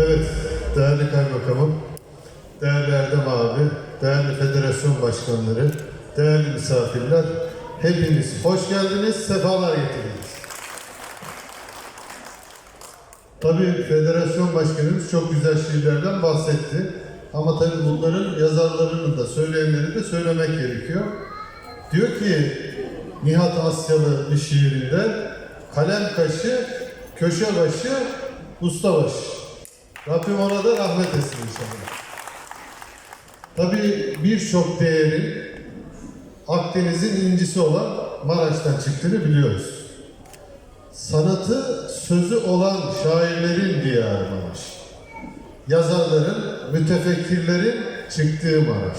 Evet, değerli kaymakamım, değerli Erdem abi, değerli federasyon başkanları, değerli misafirler, hepiniz hoş geldiniz, sefalar getirdiniz. Tabii federasyon başkanımız çok güzel şiirlerden bahsetti. Ama tabii bunların yazarlarının da söyleyenleri de söylemek gerekiyor. Diyor ki Nihat Asyalı bir şiirinde kalem kaşı, köşe başı, usta başı. Rabbim ona da rahmet etsin inşallah. Tabii birçok değerin Akdeniz'in incisi olan Maraş'tan çıktığını biliyoruz. Sanatı sözü olan şairlerin diyarı Maraş. Yazarların, mütefekkirlerin çıktığı Maraş.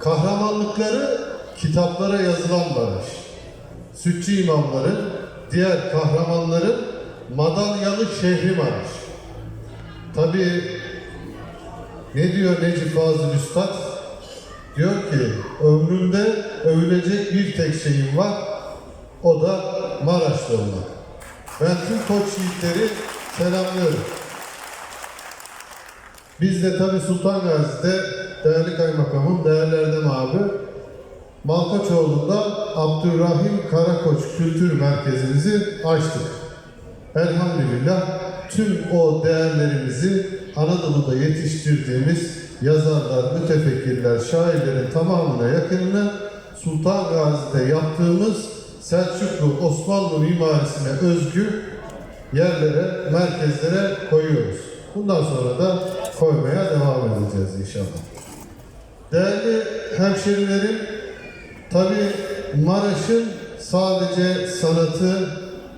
Kahramanlıkları kitaplara yazılan Maraş. Sütçü imamların, diğer kahramanların madalyalı şehri Maraş. Tabii ne diyor Necip Fazıl Üstad? Diyor ki ömrümde övülecek bir tek şeyim var. O da Maraşlı olmak. Ben tüm koç yiğitleri selamlıyorum. Biz de tabii Sultan Gazi'de değerli kaymakamım, değerli Erdem abi, Malkaçoğlu'nda Abdurrahim Karakoç Kültür Merkezimizi açtık. Elhamdülillah tüm o değerlerimizi Anadolu'da yetiştirdiğimiz yazarlar, mütefekkirler, şairlerin tamamına yakınını Sultan Gazi'de yaptığımız Selçuklu Osmanlı mimarisine özgü yerlere, merkezlere koyuyoruz. Bundan sonra da koymaya devam edeceğiz inşallah. Değerli hemşerilerim, tabi Maraş'ın sadece sanatı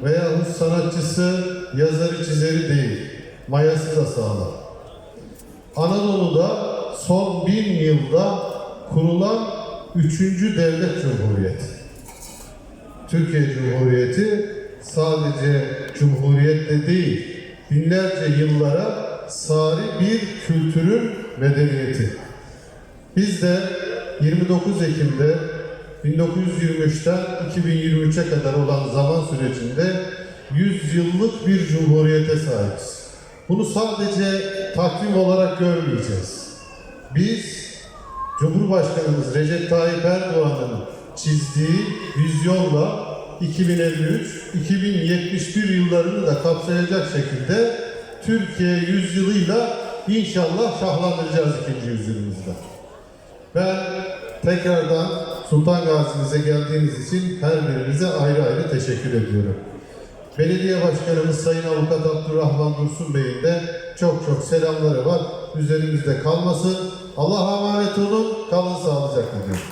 veya sanatçısı, yazarı, çizeri değil, mayası da sağlam. Anadolu'da son bin yılda kurulan üçüncü devlet cumhuriyeti. Türkiye Cumhuriyeti sadece cumhuriyetle değil, binlerce yıllara sari bir kültürün medeniyeti. Biz de 29 Ekim'de 1923'ten 2023'e kadar olan zaman sürecinde 100 yıllık bir cumhuriyete sahibiz. Bunu sadece takvim olarak görmeyeceğiz. Biz Cumhurbaşkanımız Recep Tayyip Erdoğan'ın çizdiği vizyonla 2053-2071 yıllarını da kapsayacak şekilde Türkiye yüzyılıyla inşallah şahlandıracağız ikinci yüzyılımızda. Ben tekrardan Sultan Gazi'mize geldiğiniz için her birinize ayrı ayrı teşekkür ediyorum. Belediye Başkanımız Sayın Avukat Abdurrahman Dursun Bey'in de çok çok selamları var. Üzerimizde kalmasın. Allah'a emanet olun. Kalın sağlıcakla diyorum.